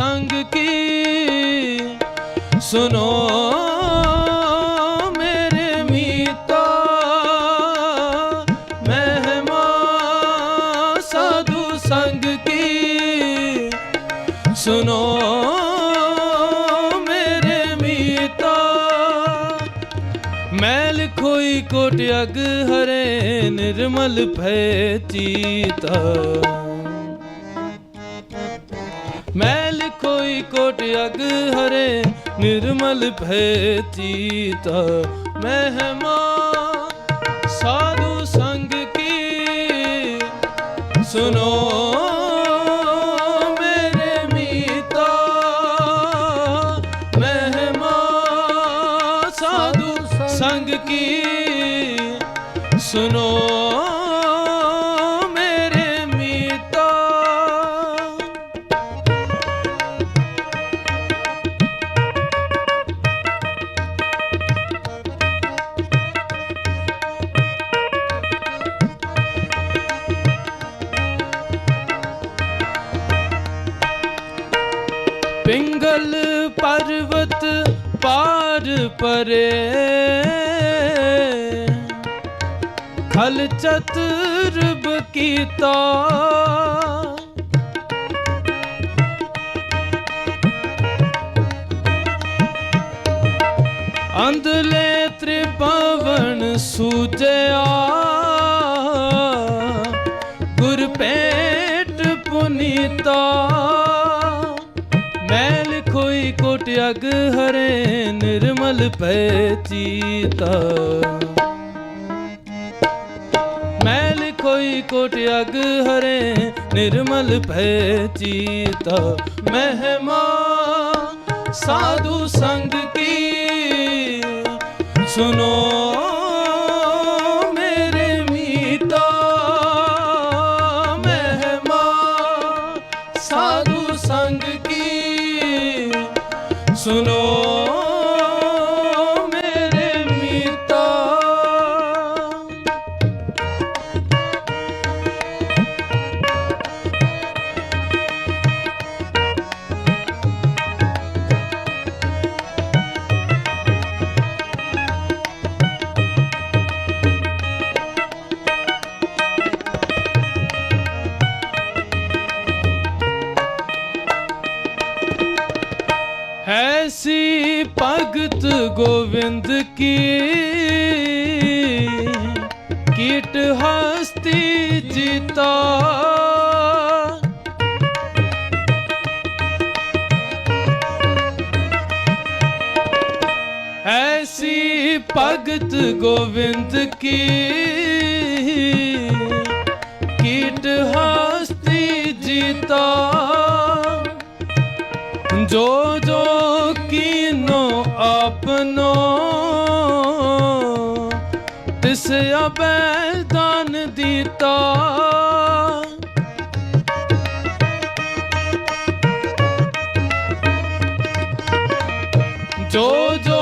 ਸੰਗ ਕੀ? ਸੁਨੋ ਮੇਰੇ ਮੀਤਾ, ਮਹਿਮਾ, ਸਾਧੂ ਸੰਗ ਕੀ? ਸੁਨੋ ਮੇਰੇ ਮੀਤਾ, ਮੈਲ ਖੋਈ ਕੋਟ ਅਗ ਹਰੇ ਨਿਰਮਲ ਭੈ ਚੀਤਾ। ਮੈਲ ਕੋਈ ਕੋਟ ਅਗ ਹਰੇ, ਨਿਰਮਲ ਭੈ ਚੀਤਾ ਮਹਿਮਾ, ਸਾਧੂ ਸੰਗ ਕੀ? ਸੁਨੋ ਮੇਰੇ ਮੀਤਾ। ਮਹਿਮਾ, ਸਾਧੂ ਸੰਗ ਕੀ? ਸੁਨੋ ਪਰਵਤ ਪਾਰ ਪਰੇ। ਖਲ ਚਤੁਰਬ ਕੀਤਾ। ਅੰਦਲੇ ਤ੍ਰਿਪਵਨ ਸੂਜਿਆ। ਗੁਰ ਪੇਟ ਪੁਨੀਤਾ। ਅਗ ਹਰੇ ਨਿਰਮਲ ਭੈ ਚੀਤਾ। ਮੈਲ ਕੋਈ ਕੋਟ ਅਗ ਹਰੇ ਨਿਰਮਲ ਭੈ ਚੀਤਾ। ਮਹਿਮਾ ਸਾਧੂ ਸੰਗ ਕੀ ਸੁਨੋ ਭਗਤ ਗੋਵਿੰਦ ਕੀ? ਕੀਟ ਹਸਤੀ ਜੀਤਾ। ਐਸੀ ਭਗਤ ਗੋਵਿੰਦ ਕੀ? ਕੀਟ ਹਸਤੀ ਜੀਤਾ। ਜੋ ਜੋ ਆਪਨੋ ਤਿਸ ਅਬੈ ਦਾਨ ਦਿੱਤਾ। ਜੋ ਜੋ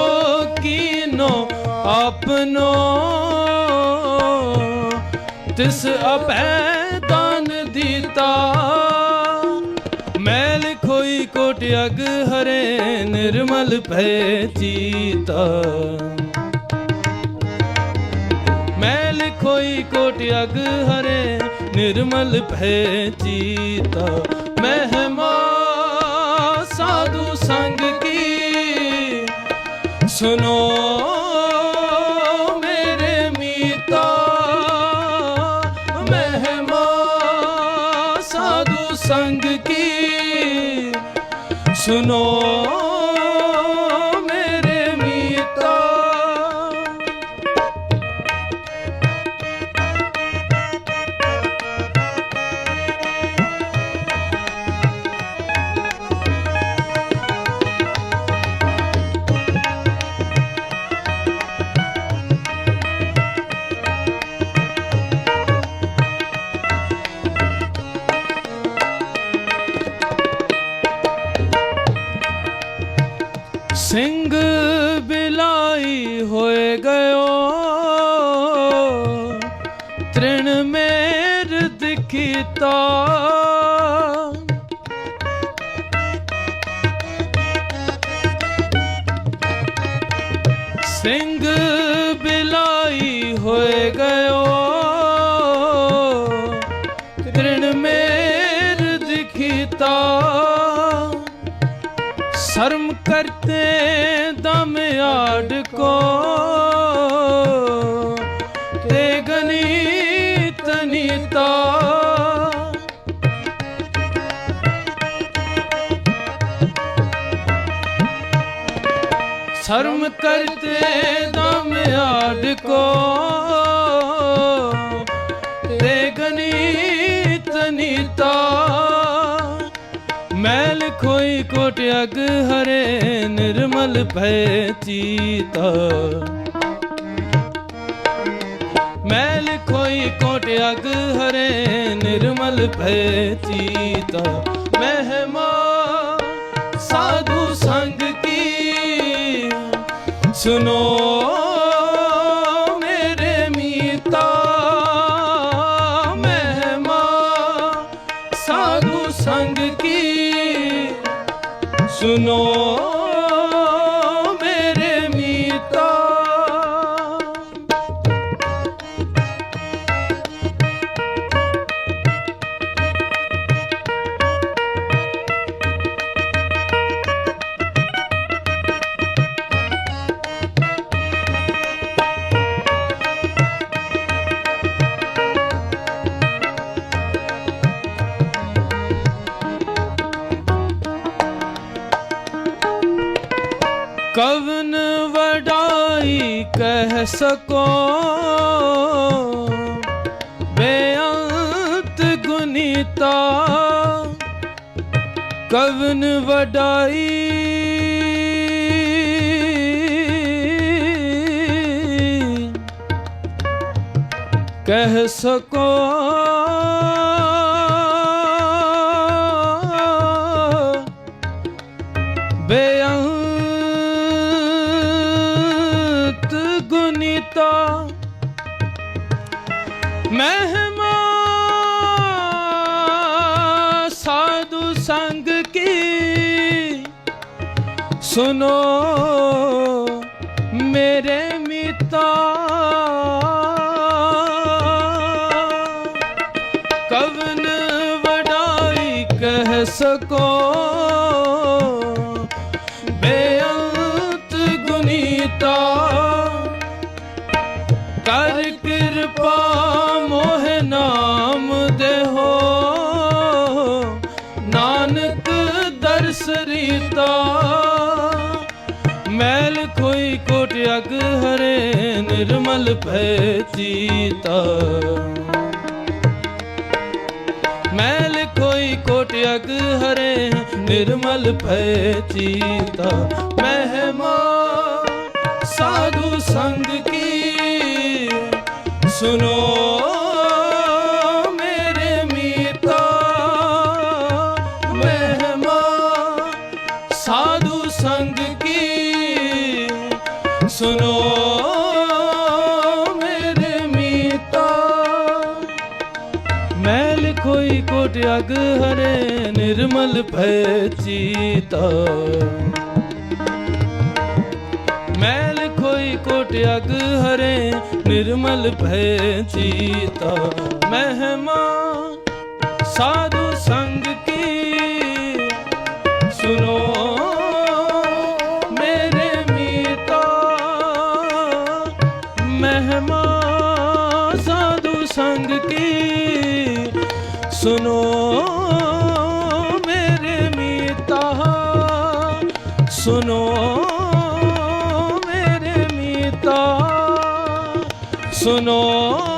ਕੀਨੋ ਆਪਨੋ ਤਿਸ ਅਬੈ ਦਾਨ ਦਿੱਤਾ। ਅਗ ਹਰੇ ਨਿਰਮਲ ਭੈ ਚੀਤਾ। ਮੈਲ ਖੋਈ ਕੋਟ ਅਗ ਹਰੇ ਨਿਰਮਲ ਭੈ ਚੀਤਾ। ਮਹਿਮਾ ਸਾਧੂ ਸੰਗ ਕੀ? ਸੁਨੋ ਮੇਰੇ ਮੀਤਾ। ਮਹਿਮਾ ਸਾਧੂ ਸੰਗ ਕੀ? ਸੁਨੋ ਸਿੰਘ ਬਿਲਾਈ ਹੋਏ ਗਇਓ। ਤ੍ਰਿਣ ਮੇਰ ਦਿਖੀਤਾ। ਸਿੰਘ ਬਿਲਾਈ ਹੋਏ ਗਇਓ। ਤੇ ਦਮ ਆੜ ਕੋ। ਤੇ ਗਨੀਤ ਨੀਤਾ। ਸ਼ਰਮ ਕਰਤੇ ਦਮ ਆੜ ਕੋ। ਤੇ ਗਨੀਤ ਨੀਤਾ। ਮੈਲ ਖੋਈ ਕੋਟ ਅਗ ਹਰੇ ਨਿਰਮਲ ਭੈ ਚੀਤਾ। ਮੈਲ ਖੋਈ ਕੋਟ ਅਗ ਹਰੇ ਨਿਰਮਲ ਭੈ ਚੀਤਾ। ਮਹਿਮਾ ਸਾਧੂ ਸੰਗ ਕੀ ਸੁਨੋ ਸੁਨੋ ਮੇਰੇ ਸਕੋ। ਬੇਅੰਤ ਗੁਨੀਤਾ ਕਵਨ ਵਡਾਈ। ਕਹਿ ਸਕੋ। ਸੁਨੋ ਮੇਰੇ ਮਿਤਾ ਕਵਨ ਵਡਾਈ ਕਹਿ ਸਕੋ ਕੋਈ ਖੋਈ ਕੋਟ ਅਗ ਹਰੇ, ਨਿਰਮਲ ਭੈ ਚੀਤਾ ਮੈਲ ਕੋਈ ਕੋਟ ਅਗ ਹਰੇ, ਨਿਰਮਲ ਭੈ ਚੀਤਾ ਮਹਿਮਾ ਸਾਧੂ ਸੰਗ ਕੀ ਸੁਨੋ ਕੋਈ ਕੋਟ ਅਗ ਹਰੇ ਨਿਰਮਲ ਭੈ ਚੀਤਾ। ਮੈਲ ਕੋਈ ਕੋਟ ਅਗ ਹਰੇ ਨਿਰਮਲ ਭੈ ਚੀਤਾ। ਮਹਿਮਾ ਸਾਧੂ ਸੁਨੋ ਮੇਰੇ ਮੀਤਾ ਸੁਨੋ